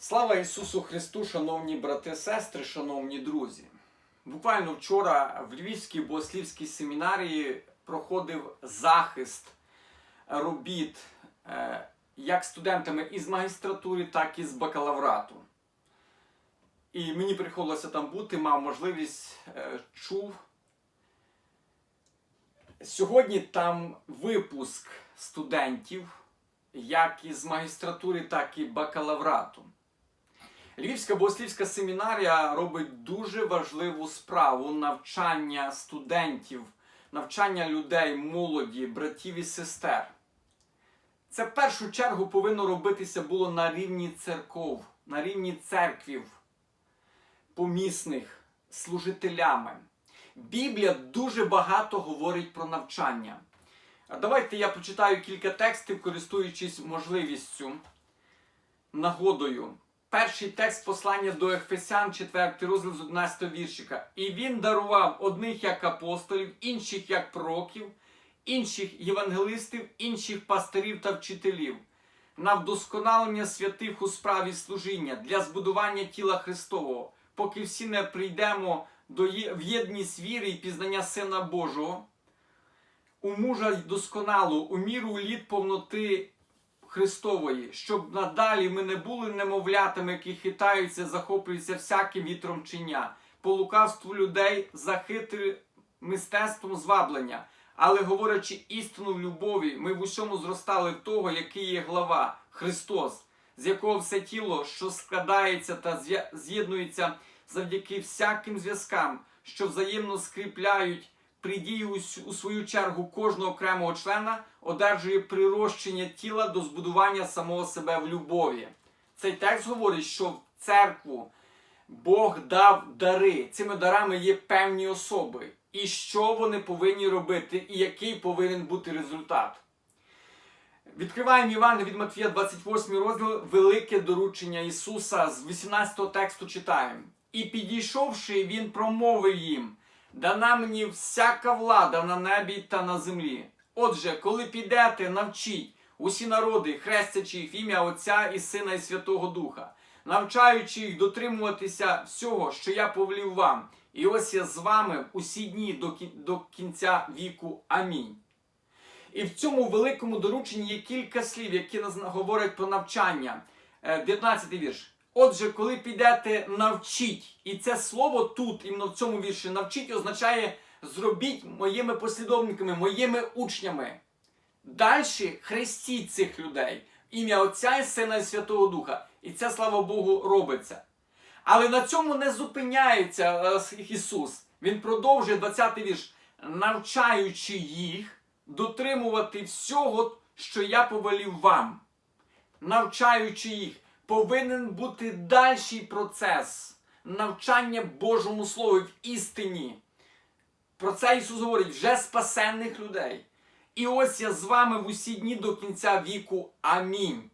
Слава Ісусу Христу, шановні брати, сестри, шановні друзі. Буквально вчора в Львівській богослівській семінарії проходив захист робіт е, як студентами із магістратури, так і з бакалаврату. І мені приходилося там бути, мав можливість, е, чув. Сьогодні там випуск студентів, як із магістратури, так і бакалаврату. Львівська богослівська семінарія робить дуже важливу справу навчання студентів, навчання людей, молоді, братів і сестер. Це в першу чергу повинно робитися було на рівні церков, на рівні церквів, помісних, служителями. Біблія дуже багато говорить про навчання. Давайте я прочитаю кілька текстів, користуючись можливістю, нагодою. Перший текст послання до Ефесян, 4 розділ з 11 віршика. І він дарував одних як апостолів, інших як пророків, інших євангелистів, інших пастирів та вчителів, на вдосконалення святих у справі служіння для збудування тіла Христового, поки всі не прийдемо до є- в єдність віри і пізнання Сина Божого, у мужа досконалу, у міру літ повноти Христової, щоб надалі ми не були немовлятами, які хитаються, захоплюються всяким вітром чиня, по лукавству людей захитрим мистецтвом зваблення. Але говорячи істину в любові, ми в усьому зростали в того, який є глава Христос, з якого все тіло, що складається та з'єднується завдяки всяким зв'язкам, що взаємно скріпляють придію у свою чергу кожного окремого члена одержує прирощення тіла до збудування самого себе в любові. Цей текст говорить, що в церкву Бог дав дари. Цими дарами є певні особи. І що вони повинні робити, і який повинен бути результат. Відкриваємо Івана від Матвія 28 розділ Велике доручення Ісуса з 18 тексту читаємо. І підійшовши, Він промовив їм: Дана мені всяка влада на небі та на землі. Отже, коли підете, навчіть усі народи, хрестячи їх в ім'я Отця і Сина і Святого Духа, навчаючи їх дотримуватися всього, що я повелів вам. І ось я з вами усі дні до кін- до кінця віку. Амінь. І в цьому великому дорученні є кілька слів, які нас говорять про навчання. Е, 19 вірш. Отже, коли підете, навчіть. І це слово тут, іменно в цьому вірші, навчіть означає зробіть моїми послідовниками, моїми учнями. Далі хрестіть цих людей. Ім'я Отця і Сина і Святого Духа. І це, слава Богу, робиться. Але на цьому не зупиняється е, Ісус. Він продовжує 20 вірш, навчаючи їх дотримувати всього, що я повелів вам. Навчаючи їх, повинен бути дальший процес навчання Божому Слову в істині. Про це Ісус говорить вже спасенних людей. І ось я з вами в усі дні до кінця віку. Амінь.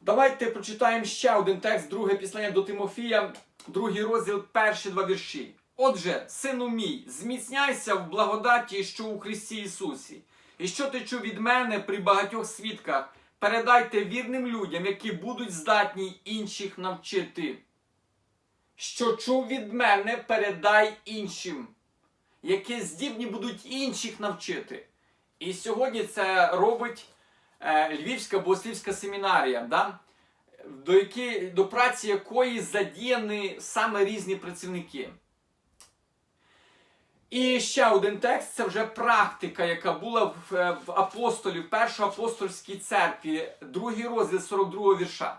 Давайте прочитаємо ще один текст, друге післання до Тимофія, другий розділ, перші два вірші. Отже, сину мій, зміцняйся в благодаті, що у Христі Ісусі, і що ти чув від мене при багатьох свідках, передайте вірним людям, які будуть здатні інших навчити. Що чув від мене, передай іншим, які здібні будуть інших навчити. І сьогодні це робить е, Львівська богослівська семінарія, да? до, які, до праці якої задіяні саме різні працівники. І ще один текст це вже практика, яка була в, е, в апостолів, першій апостольській церкві, другий розділ 42 вірша.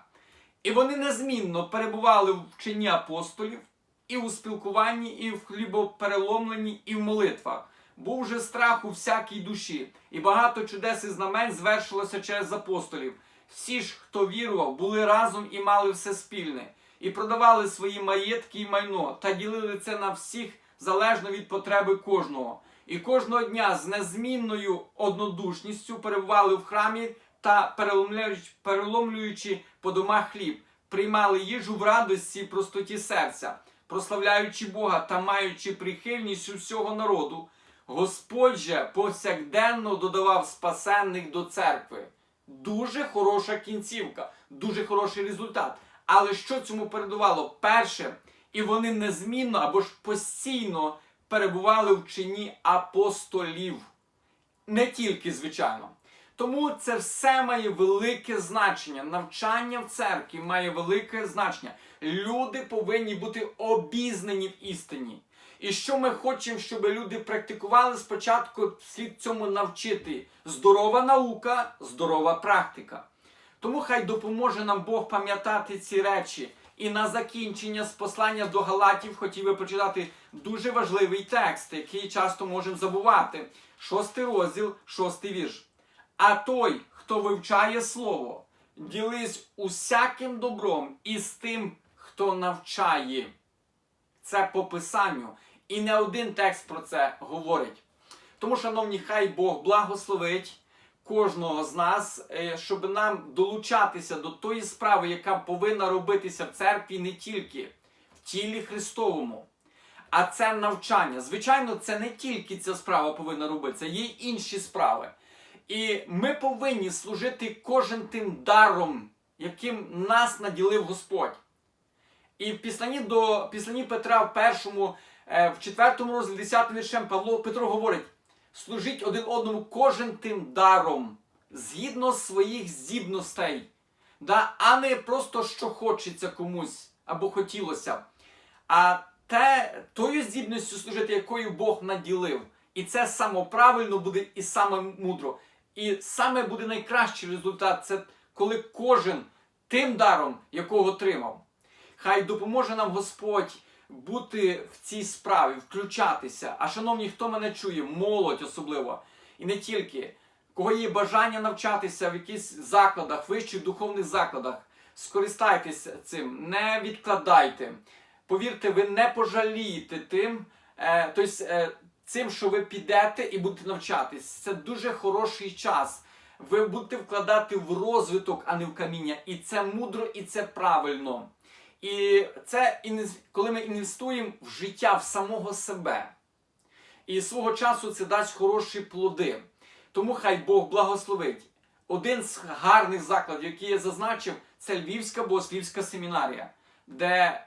І вони незмінно перебували в вченні апостолів, і у спілкуванні, і в хлібопереломленні, і в молитвах. Був же страх у всякій душі, і багато чудес і знамень звершилося через апостолів. Всі ж, хто вірував, були разом і мали все спільне, і продавали свої маєтки і майно, та ділили це на всіх залежно від потреби кожного. І кожного дня з незмінною однодушністю перебували в храмі та переломлюючи, переломлюючи по домах хліб, приймали їжу в радості і простоті серця, прославляючи Бога та маючи прихильність усього народу. Господь же повсякденно додавав спасенних до церкви. Дуже хороша кінцівка, дуже хороший результат. Але що цьому передувало? Перше, і вони незмінно або ж постійно перебували в чині апостолів. Не тільки, звичайно. Тому це все має велике значення. Навчання в церкві має велике значення. Люди повинні бути обізнані в істині. І що ми хочемо, щоб люди практикували спочатку слід цьому навчити. Здорова наука, здорова практика. Тому хай допоможе нам Бог пам'ятати ці речі. І на закінчення з послання до Галатів хотів би прочитати дуже важливий текст, який часто можемо забувати. Шостий розділ, шостий вірш. А той, хто вивчає слово, ділись усяким добром із тим, хто навчає. Це по писанню. І не один текст про це говорить. Тому, шановні, хай Бог благословить кожного з нас, е, щоб нам долучатися до тої справи, яка повинна робитися в церкві не тільки в тілі Христовому, а це навчання. Звичайно, це не тільки ця справа повинна робитися, є й інші справи. І ми повинні служити кожен тим даром, яким нас наділив Господь. І в післанні до післанні Петра в першому, е, в четвертому розділі 10 віршем Павло Петро говорить: служіть один одному кожен тим даром, згідно своїх здібностей, да? а не просто що хочеться комусь або хотілося. А те, тою здібністю служити, якою Бог наділив. І це самоправильно буде і саме мудро. І саме буде найкращий результат це коли кожен тим даром, якого отримав. Хай допоможе нам Господь бути в цій справі, включатися. А шановні, хто мене чує, молодь особливо, і не тільки, кого є бажання навчатися в якихось закладах, вищих духовних закладах, скористайтеся цим, не відкладайте. Повірте, ви не пожалієте тим, е, тобто, е, цим, що ви підете і будете навчатись. Це дуже хороший час. Ви будете вкладати в розвиток, а не в каміння. І це мудро, і це правильно. І це коли ми інвестуємо в життя в самого себе. І свого часу це дасть хороші плоди. Тому хай Бог благословить. Один з гарних закладів, який я зазначив, це Львівська богослівська семінарія, де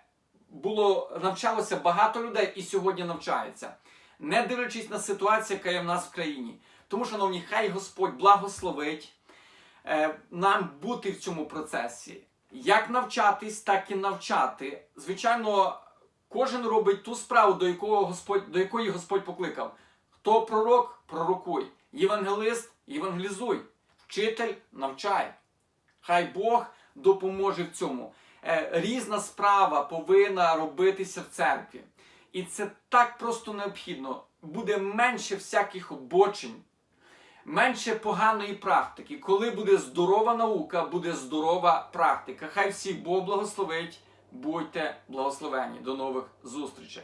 було навчалося багато людей і сьогодні навчається, не дивлячись на ситуацію, яка є в нас в країні. Тому, шановні, хай Господь благословить е, нам бути в цьому процесі. Як навчатись, так і навчати. Звичайно, кожен робить ту справу, до, якого Господь, до якої Господь покликав. Хто пророк, пророкуй. Євангелист, євангелізуй. Вчитель навчай. Хай Бог допоможе в цьому. Е, різна справа повинна робитися в церкві. І це так просто необхідно. Буде менше всяких обочень, менше поганої практики. Коли буде здорова наука, буде здорова практика. Хай всіх Бог благословить. Будьте благословені. До нових зустрічей.